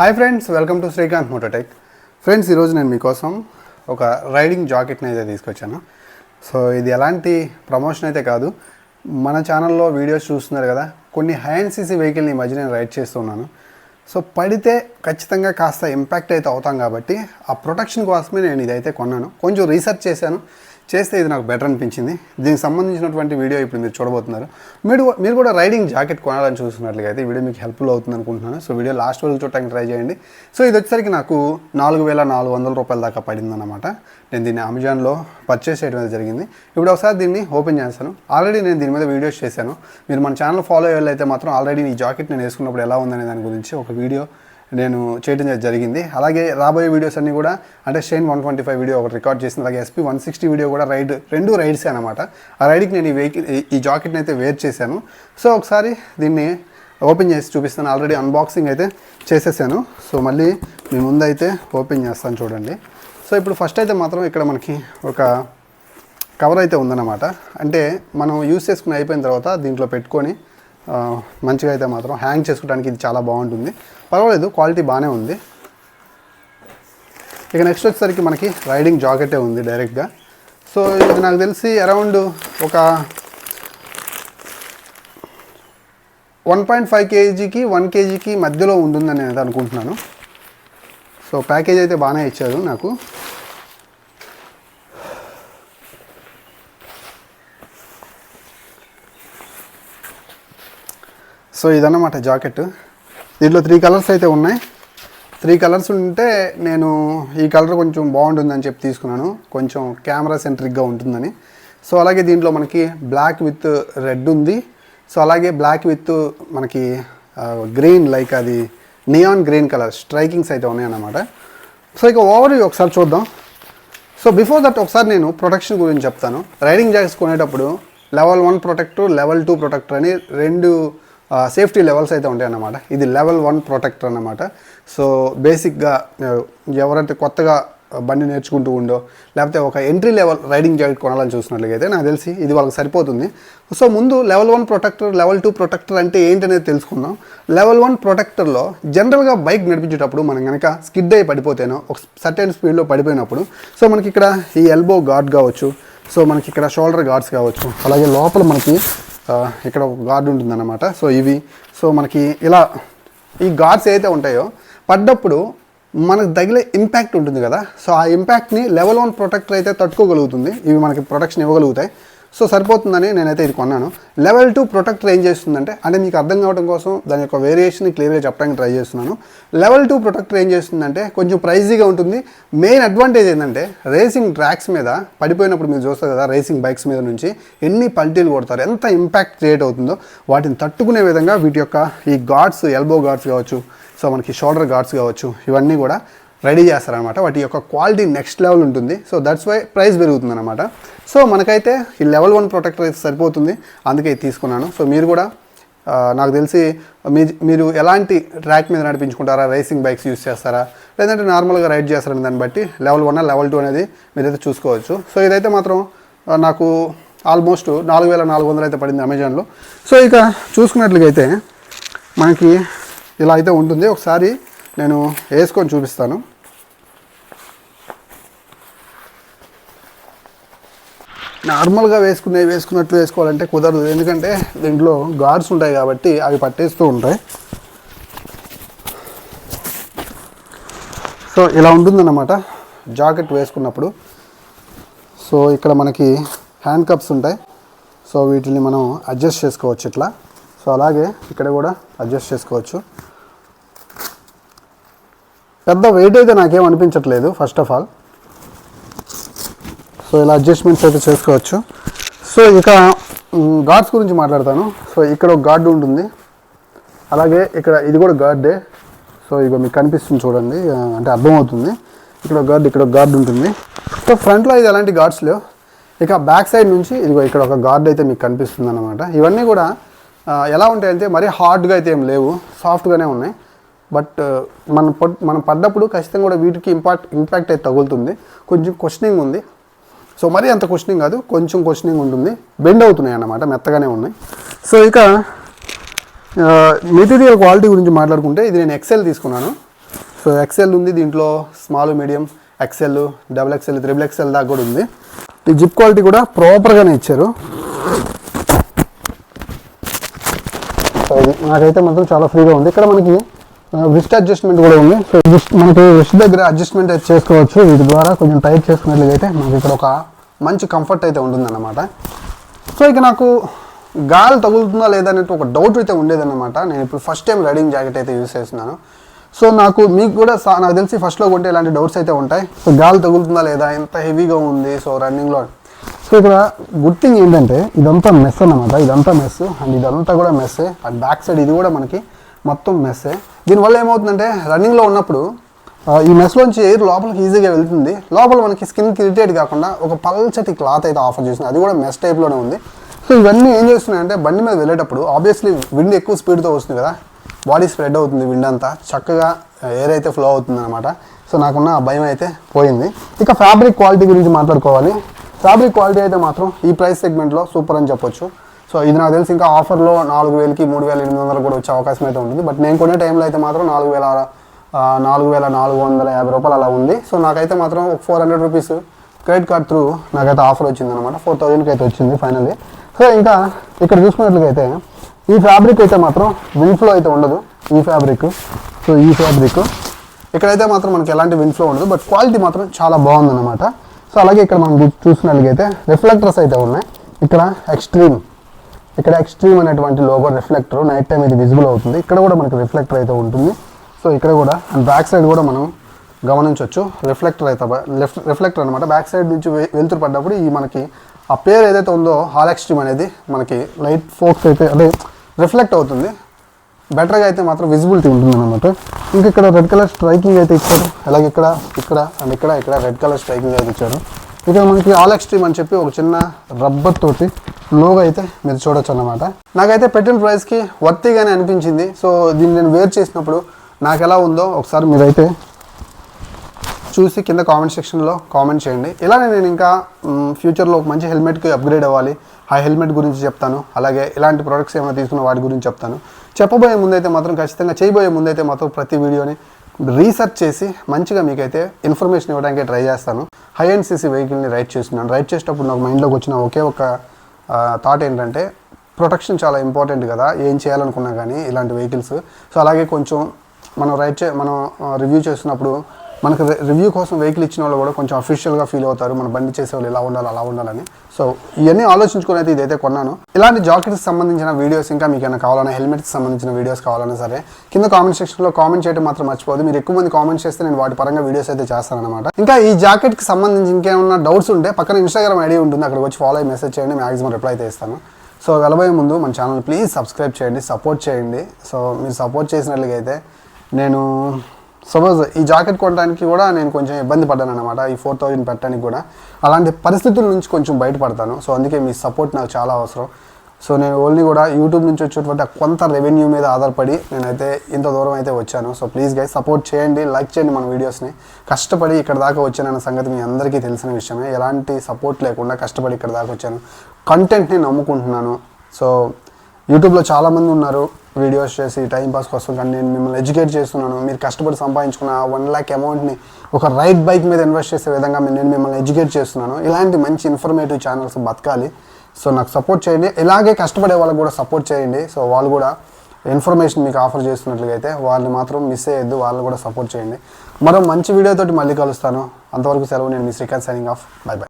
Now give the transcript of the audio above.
Hi friends welcome to Srikanth Mototech friends ఈరోజు నేను మీకోసం ఒక రైడింగ్ జాకెట్ని అయితే తీసుకొచ్చాను. సో ఇది ఎలాంటి ప్రమోషన్ అయితే కాదు. మన ఛానల్లో వీడియోస్ చూస్తున్నారు కదా కొన్ని హై అండ్ సీసీ వెహికల్ని మధ్య నేను రైడ్ చేస్తున్నాను సో పడితే ఖచ్చితంగా కాస్త ఇంపాక్ట్ అయితే అవుతాం కాబట్టి ఆ ప్రొటెక్షన్ కోసమే నేను ఇదైతే కొన్నాను. కొంచెం రీసెర్చ్ చేశాను. చేస్తే ఇది నాకు బెటర్ అనిపించింది. దీనికి సంబంధించినటువంటి వీడియో ఇప్పుడు మీరు చూడబోతున్నారు. మీరు మీరు కూడా రైడింగ్ జాకెట్ కొనాలని చూస్తున్నట్లుగా అయితే ఈ వీడియో మీకు హెల్ప్ఫుల్ అవుతుంది అనుకుంటున్నాను సో వీడియో లాస్ట్ వరకు చూడటానికి ట్రై చేయండి. సో ఇది వచ్చేసరికి నాకు నాలుగు వేల నాలుగు వందల రూపాయల దాకా పడిందన్నమాట. నేను దీన్ని అమెజాన్లో పర్చేస్ చేయడం జరిగింది. ఇప్పుడు ఒకసారి దీన్ని ఓపెన్ చేస్తాను. ఆల్రెడీ నేను దీని మీద వీడియోస్ చేశాను. మీరు మన ఛానల్ ఫాలో అయ్యేళ్ళైతే మాత్రం ఆల్రెడీ ఈ జాకెట్ నేను వేసుకున్నప్పుడు ఎలా ఉందనే దాని గురించి ఒక వీడియో నేను చేయడం జరిగింది. అలాగే రాబోయే వీడియోస్ అన్నీ కూడా అంటే Shine one twenty five video ఒకటి రికార్డ్ చేసింది. అలాగే ఎస్పీ వన్ సిక్స్టీ వీడియో కూడా రైడ్ రెండు రైడ్సే అనమాట ఆ రైడ్కి నేను ఈ వెహికల్ ఈ జాకెట్ని అయితే వేర్ చేశాను. సో ఒకసారి దీన్ని ఓపెన్ చేసి చూపిస్తాను. ఆల్రెడీ అన్బాక్సింగ్ అయితే చేసేసాను. సో మళ్ళీ మీ ముందైతే ఓపెన్ చేస్తాను చూడండి. సో ఇప్పుడు ఫస్ట్ అయితే మాత్రం ఇక్కడ మనకి ఒక కవర్ అయితే ఉందన్నమాట. అంటే మనం యూస్ చేసుకుని అయిపోయిన తర్వాత దీంట్లో పెట్టుకొని మంచిగా అయితే మాత్రం హ్యాంగ్ చేసుకోవడానికి ఇది చాలా బాగుంటుంది. పర్వాలేదు క్వాలిటీ బాగానే ఉంది. ఇక నెక్స్ట్ వచ్చేసరికి మనకి రైడింగ్ జాకెటే ఉంది డైరెక్ట్గా సో ఇది నాకు తెలిసి అరౌండ్ ఒక వన్ పాయింట్ ఫైవ్ కేజీకి వన్ కేజీకి మధ్యలో ఉంటుందని నేను అనుకుంటున్నాను. సో ప్యాకేజ్ అయితే బాగానే ఇచ్చారు నాకు. సో ఇదన్నమాట జాకెట్. దీంట్లో త్రీ కలర్స్ అయితే ఉన్నాయి. త్రీ కలర్స్ ఉంటే నేను ఈ కలర్ కొంచెం బాగుంటుందని చెప్పి తీసుకున్నాను. కొంచెం కెమెరా సెంట్రిక్గా ఉంటుందని. సో అలాగే దీంట్లో మనకి బ్లాక్ విత్ రెడ్ ఉంది. సో అలాగే బ్లాక్ విత్ మనకి గ్రీన్ లైక్ అది నియాన్ గ్రీన్ కలర్ స్ట్రైకింగ్స్ అయితే ఉన్నాయన్నమాట. సో ఇక ఓవర్ ఒకసారి చూద్దాం. సో బిఫోర్ దట్ ఒకసారి నేను ప్రొటెక్షన్ గురించి చెప్తాను. రైడింగ్ జాకెట్స్ కొనేటప్పుడు level one protector level two protector అని రెండు సేఫ్టీ లెవెల్స్ అయితే ఉంటాయి అన్నమాట ఇది లెవెల్ వన్ ప్రొటెక్టర్ అన్నమాట. సో బేసిక్గా ఎవరైతే కొత్తగా బండి నేర్చుకుంటూ ఉండో లేకపోతే ఒక ఎంట్రీ లెవెల్ రైడింగ్ జాకెట్ కొనాలని చూసినట్లయితే నాకు తెలిసి ఇది వాళ్ళకి సరిపోతుంది. సో ముందు level one protector level two protector అంటే ఏంటనేది తెలుసుకుందాం. లెవెల్ వన్ ప్రొటెక్టర్లో జనరల్గా బైక్ నడిపించేటప్పుడు మనం కనుక స్కిడ్ అయి పడిపోతేనో ఒక సర్టెన్ స్పీడ్లో పడిపోయినప్పుడు సో మనకి ఇక్కడ ఈ ఎల్బో గార్డ్ కావచ్చు. సో మనకి ఇక్కడ షోల్డర్ గార్డ్స్ కావచ్చు. అలాగే లోపల మనకి ఇక్కడ ఒక గార్డ్ ఉంటుందన్నమాట. సో ఇవి సో మనకి ఇలా ఈ గాడ్స్ ఏదైతే ఉంటాయో పడ్డప్పుడు మనకు తగిలే ఇంపాక్ట్ ఉంటుంది కదా. సో ఆ ఇంపాక్ట్ని లెవెల్ వన్ ప్రొటెక్టర్ అయితే తట్టుకోగలుగుతుంది. ఇవి మనకి ప్రొటెక్షన్ ఇవ్వగలుగుతాయి. సో సరిపోతుందని నేనైతే ఇది కొన్నాను. లెవెల్ టూ ప్రొటెక్టర్ ఏం చేస్తుందంటే అంటే మీకు అర్థం కావడం కోసం దాని యొక్క వేరియేషన్ క్లియర్గా చెప్పడానికి ట్రై చేస్తున్నాను. లెవెల్ టూ ప్రొటెక్టర్ ఏం చేస్తుందంటే కొంచెం ప్రైజీగా ఉంటుంది. మెయిన్ అడ్వాంటేజ్ ఏంటంటే రేసింగ్ ట్రాక్స్ మీద పడిపోయినప్పుడు మీరు చూస్తారు కదా రేసింగ్ బైక్స్ మీద నుంచి ఎన్ని పల్టీలు కొడతారు ఎంత ఇంపాక్ట్ క్రియేట్ అవుతుందో వాటిని తట్టుకునే విధంగా వీటి యొక్క ఈ గాడ్స్ ఎల్బో గాడ్స్ కావచ్చు సో మనకి షోల్డర్ గార్డ్స్ కావచ్చు ఇవన్నీ కూడా రెడీ చేస్తారనమాట వాటి యొక్క క్వాలిటీ నెక్స్ట్ లెవెల్ ఉంటుంది. సో దట్స్ వై ప్రైస్ పెరుగుతుంది అనమాట సో మనకైతే ఈ లెవెల్ వన్ ప్రొటెక్టర్ అయితే సరిపోతుంది. అందుకే తీసుకున్నాను. సో మీరు కూడా నాకు తెలిసి మీ మీరు ఎలాంటి ట్రాక్ మీద నడిపించుకుంటారా? రేసింగ్ బైక్స్ యూస్ చేస్తారా? లేదంటే నార్మల్గా రైడ్ చేస్తారని దాన్ని బట్టి లెవెల్ వన్ లెవెల్ టూ అనేది మీరైతే చూసుకోవచ్చు. సో ఇదైతే మాత్రం నాకు ఆల్మోస్ట్ నాలుగు వేల నాలుగు వందలు అయితే పడింది అమెజాన్లో. సో ఇక చూసుకున్నట్లయితే మనకి ఇలా అయితే ఉంటుంది. ఒకసారి నేను వేసుకొని చూపిస్తాను. నార్మల్గా వేసుకునే వేసుకున్నట్లు వేసుకోవాలంటే కుదరదు. ఎందుకంటే దీంట్లో గార్డ్స్ ఉంటాయి కాబట్టి అవి పట్టేస్తూ ఉంటాయి. సో ఇలా ఉంటుందన్నమాట జాకెట్ వేసుకున్నప్పుడు. సో ఇక్కడ మనకి హ్యాండ్ కప్స్ ఉంటాయి. సో వీటిని మనం అడ్జస్ట్ చేసుకోవచ్చు ఇట్లా. సో అలాగే ఇక్కడ కూడా అడ్జస్ట్ చేసుకోవచ్చు. పెద్ద వెయిట్ అయితే నాకేం అనిపించట్లేదు ఫస్ట్ ఆఫ్ ఆల్ సో ఇలా అడ్జస్ట్మెంట్స్ అయితే చేసుకోవచ్చు. సో ఇక గాడ్స్ గురించి మాట్లాడతాను. సో ఇక్కడ ఒక గార్డ్ ఉంటుంది. అలాగే ఇక్కడ ఇది కూడా గార్డే సో ఇక మీకు కనిపిస్తుంది చూడండి. అంటే అర్థమవుతుంది. ఇక్కడ ఒక గార్డ్ ఇక్కడ ఒక గార్డ్ ఉంటుంది. సో ఫ్రంట్లో ఇది ఎలాంటి గార్డ్స్ లేవు. ఇక బ్యాక్ సైడ్ నుంచి ఇదిగో ఇక్కడ ఒక గార్డ్ అయితే మీకు కనిపిస్తుంది అనమాట ఇవన్నీ కూడా ఎలా ఉంటాయంటే మరీ హార్డ్గా అయితే ఏం లేవు. సాఫ్ట్గానే ఉన్నాయి. బట్ uh, మనం పడ్ మనం పడ్డప్పుడు ఖచ్చితంగా కూడా వీటికి ఇంపాక్ట్ ఇంపాక్ట్ అయితే తగులుతుంది. కొంచెం క్వశ్చనింగ్ ఉంది. సో మరీ అంత క్వశ్చనింగ్ కాదు. కొంచెం క్వశ్చనింగ్ ఉంటుంది. బెండ్ అవుతున్నాయి అన్నమాట. మెత్తగానే ఉన్నాయి. సో ఇక uh, మెటీరియల్ క్వాలిటీ గురించి మాట్లాడుకుంటే ఇది నేను ఎక్సెల్ తీసుకున్నాను. సో ఎక్సెల్ ఉంది. దీంట్లో small medium XL double XL triple XL దాకా కూడా ఉంది. ఈ జిప్ క్వాలిటీ కూడా ప్రాపర్గానే ఇచ్చారు. నాకైతే మాత్రం చాలా ఫ్రీగా ఉంది. ఇక్కడ మనకి విస్ట్ అడ్జస్ట్మెంట్ కూడా ఉంది. సో wrist- మనకి విస్ట్ దగ్గర అడ్జస్ట్మెంట్ అయితే చేసుకోవచ్చు. వీటి ద్వారా కొంచెం టైట్ చేసుకున్నట్లయితే మనకి ఇక్కడ ఒక మంచి కంఫర్ట్ అయితే ఉంటుందన్నమాట. సో ఇక నాకు గాలి తగులుతుందా లేదా అనేది ఒక డౌట్ అయితే ఉండేదన్నమాట. నేను ఇప్పుడు ఫస్ట్ టైం రైడింగ్ జాకెట్ అయితే యూస్ చేస్తున్నాను. సో నాకు మీకు కూడా సా- నాకు తెలిసి ఫస్ట్లో కొంటే ఇలాంటి డౌట్స్ అయితే ఉంటాయి. సో గాలి తగులుతుందా లేదా ఎంత హెవీగా ఉంది సో రన్నింగ్లో. సో ఇక్కడ గుడ్ థింగ్ ఏంటంటే ఇదంతా మెస్ అన్నమాట. ఇదంతా మెస్ అండ్ ఇదంతా కూడా మెస్సే. అండ్ బ్యాక్ సైడ్ ఇది కూడా మనకి మొత్తం మెస్సే దీనివల్ల ఏమవుతుందంటే రన్నింగ్లో ఉన్నప్పుడు ఈ మెస్లోంచి ఎయిర్ లోపలికి ఈజీగా వెళ్తుంది. లోపల మనకి స్కిన్కి ఇరిటేట్ కాకుండా ఒక పల్చటి క్లాత్ అయితే ఆఫర్ చేస్తుంది అది కూడా మెస్ టైప్లోనే ఉంది. సో ఇవన్నీ ఏం చేస్తున్నాయంటే బండి మీద వెళ్ళేటప్పుడు ఆబ్వియస్లీ విండ్ ఎక్కువ స్పీడ్తో వస్తుంది కదా. బాడీ స్ప్రెడ్ అవుతుంది విండ్ అంతా. చక్కగా ఎయిర్ అయితే ఫ్లో అవుతుంది అనమాట సో నాకున్న ఆ భయం అయితే పోయింది. ఇక ఫ్యాబ్రిక్ క్వాలిటీ గురించి మాట్లాడుకోవాలి. ఫ్యాబ్రిక్ క్వాలిటీ అయితే మాత్రం ఈ ప్రైస్ సెగ్మెంట్లో సూపర్ అని చెప్పొచ్చు. సో ఇది నాకు తెలిసి ఇంకా ఆఫర్లో నాలుగు వేలకి మూడు వేల ఎనిమిది వందలు కూడా వచ్చే అవకాశం అయితే ఉంటుంది. బట్ నేను కొనే టైంలో అయితే మాత్రం నాలుగు వేల నాలుగు వేల నాలుగు వందల యాభై రూపాయలు అలా ఉంది. సో నాకైతే మాత్రం ఒక four hundred rupees credit card through నాకైతే ఆఫర్ వచ్చింది అనమాట ఫోర్ థౌజండ్కి అయితే వచ్చింది ఫైనల్లీ. సో ఇంకా ఇక్కడ చూసుకున్నట్లయితే ఈ ఫ్యాబ్రిక్ అయితే మాత్రం విన్ఫ్లో ఫ్లో అయితే ఉండదు. ఈ ఫ్యాబ్రిక్ సో ఈ ఫ్యాబ్రిక్. ఇక్కడైతే మాత్రం మనకి ఎలాంటి విన్ఫ్లో ఫ్లో ఉండదు. బట్ క్వాలిటీ మాత్రం చాలా బాగుందన్నమాట. సో అలాగే ఇక్కడ మనం చూసినట్లయితే రిఫ్లెక్టర్స్ అయితే ఉన్నాయి. ఇక్కడ ఎక్స్ట్రీమ్ ఇక్కడ ఎక్స్ట్రీమ్ అనేటువంటి లోపల రిఫ్లెక్టర్ నైట్ టైం ఇది విజిబుల్ అవుతుంది. ఇక్కడ కూడా మనకి రిఫ్లెక్టర్ అయితే ఉంటుంది. సో ఇక్కడ కూడా అండ్ బ్యాక్ సైడ్ కూడా మనం గమనించవచ్చు రిఫ్లెక్టర్ అయితే రిఫ్లెక్టర్ అనమాట బ్యాక్ సైడ్ నుంచి వె- వెలుతురు పడ్డప్పుడు ఈ మనకి ఆ పేరు ఏదైతే ఉందో హాల్ ఎక్స్ట్రీమ్ అనేది మనకి లైట్ ఫోక్స్ అయితే అదే రిఫ్లెక్ట్ అవుతుంది. బెటర్గా అయితే మాత్రం విజిబిలిటీ ఉంటుంది అనమాట ఇంకా ఇక్కడ రెడ్ కలర్ స్ట్రైకింగ్ అయితే ఇచ్చారు. అలాగే ఇక్కడ ఇక్కడ అండ్ ఇక్కడ ఇక్కడ రెడ్ కలర్ స్ట్రైకింగ్ అయితే ఇచ్చారు. ఇక్కడ మనకి ఆల్ ఎక్స్ట్రీమ్ అని చెప్పి ఒక చిన్న రబ్బర్ తోటి లోగో అయితే మీరు చూడొచ్చు అనమాట నాకైతే పెట్టిన ప్రైస్కి వర్తిగానే అనిపించింది. సో దీన్ని నేను వేర్ చేసినప్పుడు నాకు ఎలా ఉందో ఒకసారి మీరైతే చూసి కింద కామెంట్ సెక్షన్లో కామెంట్ చేయండి. ఇలానే నేను ఇంకా ఫ్యూచర్లో ఒక మంచి హెల్మెట్కి అప్గ్రేడ్ అవ్వాలి. ఆ హెల్మెట్ గురించి చెప్తాను. అలాగే ఇలాంటి ప్రొడక్ట్స్ ఏమైనా తీసుకున్న వాటి గురించి చెప్తాను. చెప్పబోయే ముందైతే మాత్రం ఖచ్చితంగా చేయబోయే ముందైతే మాత్రం ప్రతి వీడియోని రీసెర్చ్ చేసి మంచిగా మీకైతే ఇన్ఫర్మేషన్ ఇవ్వడానికి ట్రై చేస్తాను. హై అండ్ సీసీ వెహికల్ని రైడ్ చేస్తున్నాను. రైడ్ చేసేటప్పుడు నాకు మైండ్లోకి వచ్చిన ఒకే ఒక థాట్ ఏంటంటే ప్రొటెక్షన్ చాలా ఇంపార్టెంట్ కదా ఏం చేయాలనుకున్నా కానీ ఇలాంటి వెహికల్స్ సో అలాగే కొంచెం మనం రైడ్ చే మనం రివ్యూ చేస్తున్నప్పుడు మనకు రివ్యూ కోసం వెహికల్ ఇచ్చిన వాళ్ళు కూడా కొంచెం అఫీషియల్గా ఫీల్ అవుతారు. మన బండి చేసే వాళ్ళు ఇలా ఉండాలి అలా ఉండాలని. సో ఇవన్నీ ఆలోచించుకుని అయితే ఇదైతే కొన్నాను. ఇలాంటి జాకెట్స్ సంబంధించిన వీడియోస్ ఇంకా మీకు ఏమైనా కావాలన్నా హెల్మెట్కి సంబంధించిన వీడియోస్ కావాలన్నా సరే కింద కామెంట్ సెక్షన్లో కామెంట్ చేయడం మాత్రం మర్చిపోదు మీరు ఎక్కువ మంది కామెంట్ చేస్తే నేను వాటి పరంగా వీడియోస్ అయితే చేస్తానమాట ఇంకా ఈ జాకెట్కి సంబంధించి ఇంకేమైనా డౌట్స్ ఉంటే పక్కన ఇన్స్టాగ్రామ్ ఐడి ఉంటుంది. అక్కడికి వచ్చి ఫాలో అయ్యి మెసేజ్ చేయండి. మ్యాక్సిమం రిప్లై అయితే ఇస్తాను. సో వెళ్ళబోయే ముందు మన ఛానల్ ప్లీజ్ సబ్స్క్రైబ్ చేయండి సపోర్ట్ చేయండి. సో మీరు సపోర్ట్ చేసినట్లయితే నేను సపోజ్ ఈ జాకెట్ కొనడానికి కూడా నేను కొంచెం ఇబ్బంది పడ్డాను అనమాట ఈ ఫోర్ థౌజండ్ పెట్టడానికి కూడా. అలాంటి పరిస్థితుల నుంచి కొంచెం బయటపడతాను. సో అందుకే మీ సపోర్ట్ నాకు చాలా అవసరం. సో నేను ఓన్లీ కూడా యూట్యూబ్ నుంచి వచ్చేటువంటి కొంత రెవెన్యూ మీద ఆధారపడి నేనైతే ఇంత దూరం అయితే వచ్చాను. సో ప్లీజ్ గైస్ సపోర్ట్ చేయండి లైక్ చేయండి మన వీడియోస్ని కష్టపడి ఇక్కడ దాకా వచ్చానన్న సంగతి మీ అందరికీ తెలిసిన విషయమే. ఎలాంటి సపోర్ట్ లేకుండా కష్టపడి ఇక్కడ దాకా వచ్చాను. కంటెంట్ని నమ్ముకుంటున్నాను. సో యూట్యూబ్లో చాలామంది ఉన్నారు. వీడియోస్ చేసి టైం పాస్ కోసం కానీ నేను మిమ్మల్ని ఎడ్యుకేట్ చేస్తున్నాను. మీరు కష్టపడి సంపాదించుకున్న వన్ ల్యాక్ అమౌంట్ని ఒక రైడ్ బైక్ మీద ఇన్వెస్ట్ చేసే విధంగా నేను మిమ్మల్ని ఎడ్యుకేట్ చేస్తున్నాను. ఇలాంటి మంచి ఇన్ఫర్మేటివ్ ఛానల్స్ బతకాలి. సో నాకు సపోర్ట్ చేయండి. ఇలాగే కష్టపడే వాళ్ళకి కూడా సపోర్ట్ చేయండి. సో వాళ్ళు కూడా ఇన్ఫర్మేషన్ మీకు ఆఫర్ చేస్తున్నట్లయితే వాళ్ళని మాత్రం మిస్ అయ్యద్దు వాళ్ళని కూడా సపోర్ట్ చేయండి. మరో మంచి వీడియోతోటి మళ్ళీ కలుస్తాను. అంతవరకు సెలవు. నేను మీ Srikanth signing off bye bye